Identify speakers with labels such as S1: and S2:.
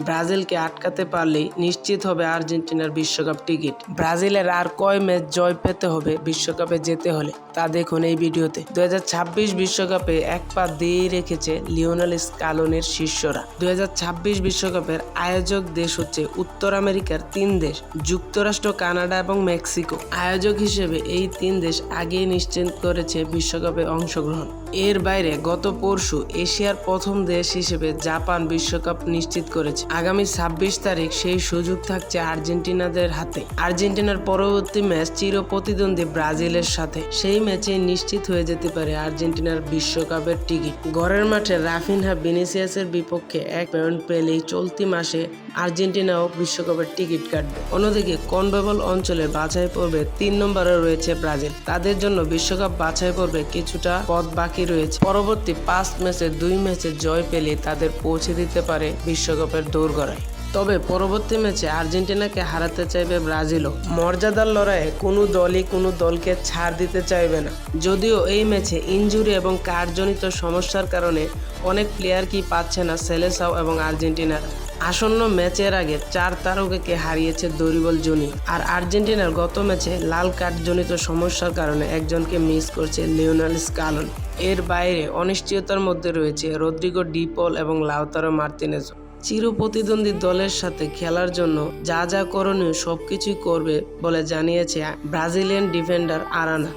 S1: ব্রাজিলকে আটকাতে পারলেই নিশ্চিত হবে আর্জেন্টিনার বিশ্বকাপ টিকিট। ব্রাজিলের আর কয় ম্যাচ জয় পেতে হবে বিশ্বকাপে যেতে হলে, তা দেখুন এই ভিডিওতে। দু বিশ্বকাপে এক পা দিয়ে রেখেছে লিওনেল স্কালোনের শিষ্যরা। দু বিশ্বকাপের আয়োজক দেশ হচ্ছে উত্তর আমেরিকার তিন দেশ, যুক্তরাষ্ট্র, কানাডা এবং মেক্সিকো। আয়োজক হিসেবে এই তিন দেশ আগেই নিশ্চিত করেছে বিশ্বকাপে অংশগ্রহণ। এর বাইরে গত পরশু এশিয়ার প্রথম দেশ হিসেবে জাপান বিশ্বকাপ নিশ্চিত করেছে। আগামী ছাব্বিশ তারিখ সেই সুযোগ থাকছে আর্জেন্টিনাদের হাতে। আর্জেন্টিনার পরবর্তী ম্যাচ চির প্রতিদ্বন্দ্বী ব্রাজিলের সাথে। সেই ম্যাচে নিশ্চিত হয়ে যেতে পারে আর্জেন্টিনার বিশ্বকাপের টিকিট। ঘরের মাঠে রাফিনহা ভিনিসিয়াসের বিপক্ষে এক পয়েন্ট পেলেই চলতি মাসে আর্জেন্টিনাও বিশ্বকাপের টিকিট কাটবে। অন্যদিকে কনবেবল অঞ্চলে বাছাই পর্বে তিন নম্বরে রয়েছে ব্রাজিল। তাদের জন্য বিশ্বকাপ বাছাই পর্বে কিছুটা পথ বাকি রয়েছে। পরবর্তী পাঁচ ম্যাচে দুই ম্যাচে জয় পেলে তাদের পৌঁছে দিতে পারে বিশ্বকাপের দৌড়গড়ায় তবে পরবর্তী ম্যাচে আর্জেন্টিনাকে হারাতে চাইবে ব্রাজিলও। মর্যাদার লড়াইয়ে কোনো দলই কোনো দলকে ছাড় দিতে চাইবে না। যদিও এই ম্যাচে ইনজুরি এবং কার্যজনিত সমস্যার কারণে অনেক প্লেয়ার কি পাচ্ছে না সেলেসাও এবং আর্জেন্টিনার। আসন্ন ম্যাচের আগে চার তারকাকে হারিয়েছে দরিবল জনি। আর আর্জেন্টিনার গত ম্যাচে লাল কার্ডজনিত সমস্যার কারণে একজনকে মিস করছে লিওনাল স্কালন। এর বাইরে অনিশ্চয়তার মধ্যে রয়েছে রদ্রিগো ডিপল এবং লাউতারো মার্তিনেজ চির প্রতিদ্বন্দ্বী দলের সাথে খেলার জন্য যা যা করণীয় সবকিছুই করবে বলে জানিয়েছে ব্রাজিলিয়ান ডিফেন্ডার আরানা।